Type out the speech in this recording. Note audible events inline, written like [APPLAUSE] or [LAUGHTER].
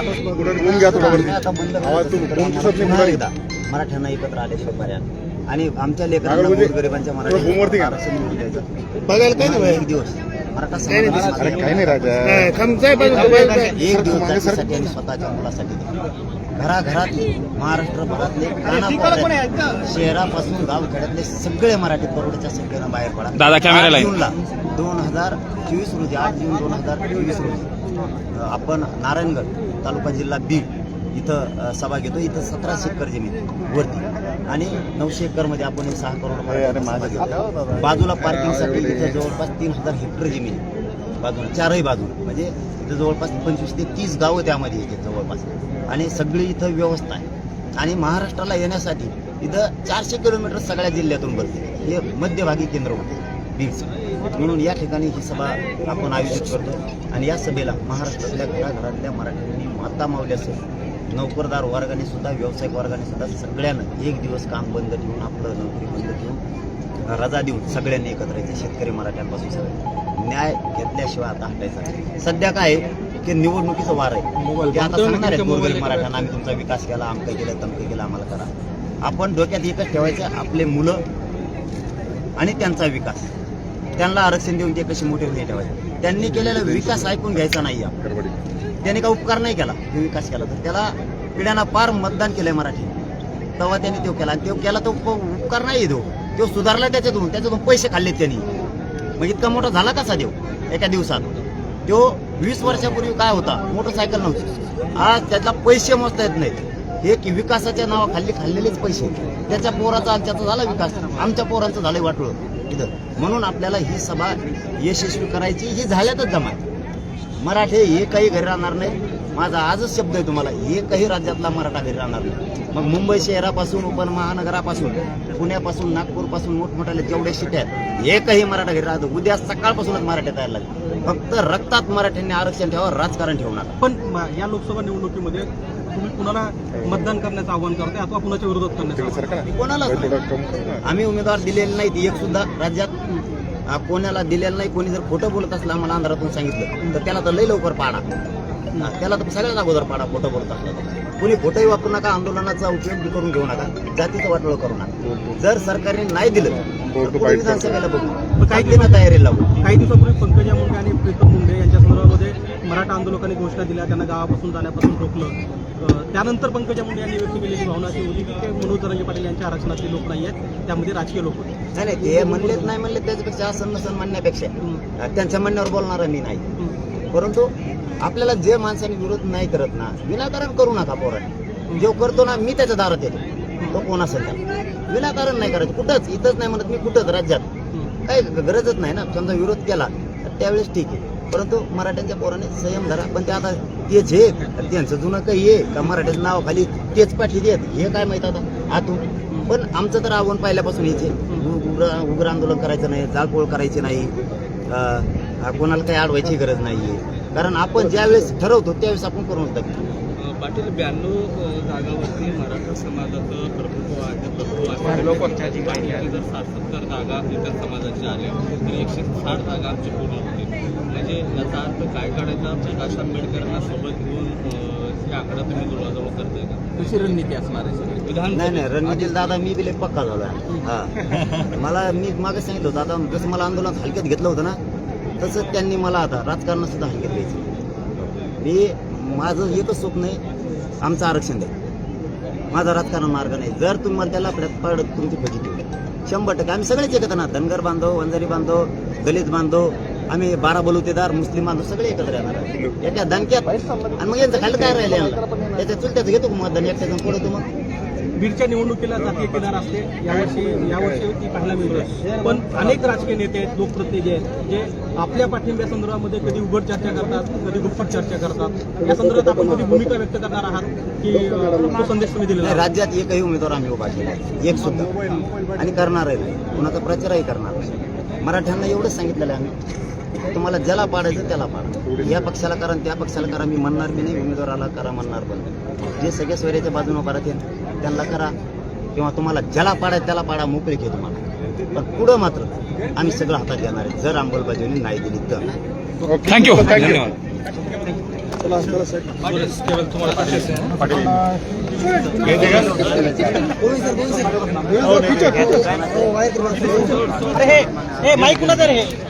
ऊन घ्या थोडा वरती. आता बंद आवाज तू- करायचं. ऊन दिसत नाही पुन्हा पुढे. एकदा मराठ्यांना एकत्र आल्याशिवाय पर्याय नाही. आणि आमच्या लेकरांना नागरगोजे, गोरगरिबांच्या थोडं होमवरती घ्या. आरक्षण मिळवून द्यायचं. बघायला काही नाही एक दिवस मराठा अरे काही नाही राजा एक दिवस. जातीसाठी आणि स्वतःच्या मुलासाठी द्या. घराघरात महाराष्ट्रभरातले कानाकोपऱ्यात, शहरापासून गाव खेड्यातले सगळे मराठी करोडच्या संख्येनं बाहेर पडा दादा, कॅमेराला. जूनला दोन हजार चोवीस रोजी आठ जून दोन हजार चोवीस रोजी आपण नारायणगड तालुका जिल्हा बीड इथं सभा घेतो इथं सतराशे एकर जमीन वरती आणि नऊशे एकरमध्ये आपण हे सहा करोड. बाजूला पार्किंगसाठी इथं जवळपास तीन हजार हेक्टर जमीन आहे. बाजूला चारही बाजूला म्हणजे इथं जवळपास पंचवीस ते तीस गावं त्यामध्ये येते जवळपास. आणि सगळी इथं व्यवस्था आहे. आणि महाराष्ट्राला येण्यासाठी इथं चारशे किलोमीटर सगळ्या जिल्ह्यातून बसते हे मध्यभागी केंद्र होते. बीडचं. म्हणून या ठिकाणी ही सभा आपण आयोजित करतो. आणि या सभेला महाराष्ट्रातल्या घराघरातल्या मराठ्यांनी माता मावल्यासह नोकरदार वर्गाने सुद्धा व्यावसायिक वर्गाने सुद्धा सगळ्यांना एक दिवस काम बंद ठेवून आपलं नोकरी बंद ठेवून रजा देऊन सगळ्यांनी एकत्र यायचं शेतकरी मराठ्यांपासून सगळे न्याय घेतल्याशिवाय आता हटायचा सध्या काय आहे की निवडणुकीचं वार आहे. ते आता सांगणार आहेत गोरगरीब मराठ्यांना आम्ही तुमचा विकास केला आमकं केलं तमकं केलं आम्हाला करा. आपण डोक्यात एकच ठेवायचं आपले मुलं आणि त्यांचा विकास. त्यांना आरक्षण देऊन ते कसे मोठे नाही ठेवायचे. त्यांनी केलेला विकास ऐकून घ्यायचा नाही त्याने का उपकार नाही केला विकास केला. तर त्याला पिढ्यांना पार मतदान केलंय मराठी. तेव्हा त्याने तो केला. आणि तो केला तो उप- उपकार नाही तो. तो सुधारला त्याच्यातून. त्याच्यातून पैसे खाल्लेत त्यांनी. मग इतका मोठा झाला कसा देव एका दिवसात. तो वीस वर्षापूर्वी काय होता? मोटरसायकल नव्हती. आज त्यातला पैसे मोजता येत नाहीत. हे की विकासाच्या नावाखाली खाल्लेलेच पैसे. त्याच्या पोराचा आणि त्याचा झाला विकास. आमच्या पोरांचं झालंय वाटलं इथं. म्हणून आपल्याला ही सभा यशस्वी करायची. ही झाल्यातच जमा. मराठे एकही घरी राहणार नाही माझा आजच शब्द आहे तुम्हाला. एकही राज्यातला मराठा घरी राहणार नाही. मग मुंबई शहरापासून उपमहानगरापासून पुण्यापासून नागपूरपासून मोठमोठ्या जेवढ्या शिट्या आहेत एकही मराठा घरी राहतो उद्या सकाळपासूनच मराठे तयार लागले. फक्त रक्तात मराठ्यांनी आरक्षण ठेवा राजकारण ठेवणार पण या लोकसभा निवडणुकीमध्ये तुम्ही कुणाला मतदान करण्याचं आवाहन करताय अथवा कुणाच्या विरोधात करण्याचं ना. आम्ही उमेदवार दिलेले नाहीत एक सुद्धा राज्यात. कोणाला दिलेलं नाही कोणी जर खोटं बोलत असलं आम्हाला अंधारातून सांगितलं तर त्याला तर लई लवकर पाडा. हा, त्याला तर सगळ्यात अगोदर पाडा खोटं बोलत असलं तर कोणी खोटंही वापरू नका आंदोलनाचा उपयोग बी करून घेऊ नका. जातीचं वाटोळ करू नका. जर सरकारने नाही दिलं तर विधानसभेला बघू. काही दिनं तयारी लावू काही दिवसापूर्वी पंकजा मुंडे आणि प्रीतम मुंडे यांच्या संदर्भामध्ये मराठा आंदोलकांनी घोषणा दिल्या त्यांना गावापासून जाण्यापासून रोखलं. त्यानंतर पंकजा मुंडे यांनी व्यक्त केलेली भावना अशी होती की ते मनोज जरांगे पाटील यांच्या आरक्षणातले लोक नाही आहेत त्यामध्ये राजकीय लोक होते. नाही नाही ते म्हणलेत नाही म्हणले त्याच्यापेक्षा असं नसन म्हणण्यापेक्षा त्यांच्या म्हणण्यावर बोलणार मी नाही. परंतु आपल्याला जे माणसाने विरोध नाही करत ना विनाकारण करू नका पोरांनी. जो करतो ना मी त्याच्या दारात येतो. तो कोण असेल त्याला विनाकारण नाही करायचं. कुठंच? इथंच नाही म्हणत मी कुठंच? राज्यात. काही गरजच नाही ना. समजा विरोध केला तर त्यावेळेस ठीक आहे. परंतु मराठ्यांच्या पोराने संयम धरा. पण ते आता तेच हे त्यांचं जुनं काही आहे का मराठ्याचं नाव खाली तेच पाठी देत? हे काय माहीत आता? आतून. पण आमचं तर आव्हान पहिल्यापासून हेच उग्र उग्र आंदोलन करायचं नाही जाळपोळ करायची नाही. कोणाला काही अडवायची गरज नाहीये. कारण आपण ज्यावेळेस ठरवतो त्यावेळेस आपण करून टाकतो पाटील ब्याण्णव जागावरती मराठा समाजाचं प्रभुत्व आहे प्रभुत्व आहे. बाकीचे जर सात सत्तर जागा इतर समाजाच्या आल्या तर एकशे साठ जागा आमची पूर्ण होतील. म्हणजे याचा अर्थ काय काढायचा? प्रकाश आंबेडकरांना सोबत घेऊन हे आकडा तुम्ही जुळवाजुळव करताय का? कशी रणनीती असणार आहे विधान नाही नाही रणनीतीला दादा मी बिले पक्का झालो हा. [LAUGHS] मला मी मागे सांगितलं होतं आता जसं मला आंदोलन हलक्यात घेतलं होतं ना तसंच त्यांनी मला आता राजकारणात सुद्धा हलक्यात घ्यायचं मी माझं एकच स्वप्न आहे. आमचं आरक्षण द्या. माझा राजकारण मार्ग नाही. जर तुम्ही मला त्याला आपल्यात पडत तुमची फजिती शंभर टक्के. आम्ही सगळेच एकत्र ना. धनगर बांधव वंजारी बांधव दलित बांधव आम्ही बारा बलुतेदार मुस्लिम बांधव सगळे एकत्र येणार आहे. एका दणक्यात आणि मग यांचं खाल्लं काय राहिले यांना? त्याच्या चुलत्याचं घेतो मग मतदान? एकट्याचं पडतो मग बीडच्या निवडणुकीला जातीय किनार असते यावर्षी यावर्षी ती पाहायला मिळते पण अनेक राजकीय नेते आहेत लोकप्रतिनिधी आहेत जे आपल्या पाठिंब्या संदर्भामध्ये कधी उघड चर्चा करतात कधी गुप्पट चर्चा करतात या संदर्भात आपण कधी भूमिका व्यक्त करणार आहात की तो संदेश तुम्ही दिलेला आहे? राज्यात एकही उमेदवार आम्ही उभा केला एक सुद्धा आणि करणार आहे नाही. कुणाचा प्रचारही करणार नाही. मराठ्यांना एवढंच सांगितलेलं आहे आम्ही तुम्हाला ज्याला पाडायचं त्याला पाडा. या पक्षाला करा आणि त्या पक्षाला करा. मी म्हणणार बी नाही उमेदवाराला करा म्हणणार पण. नाही. जे सगळे सोयऱ्याच्या बाजूने उभा राहतील त्यांना करा. किंवा तुम्हाला ज्याला पाडायचं त्याला पाडा मोकळी घे तुम्हाला. पण पुढं मात्र आम्ही सगळं हातात घेणार आहे. जर अंमलबजावणी नाही दिली तर. थँक्यू हे हे माईक कुणाचं रे हे घ्या.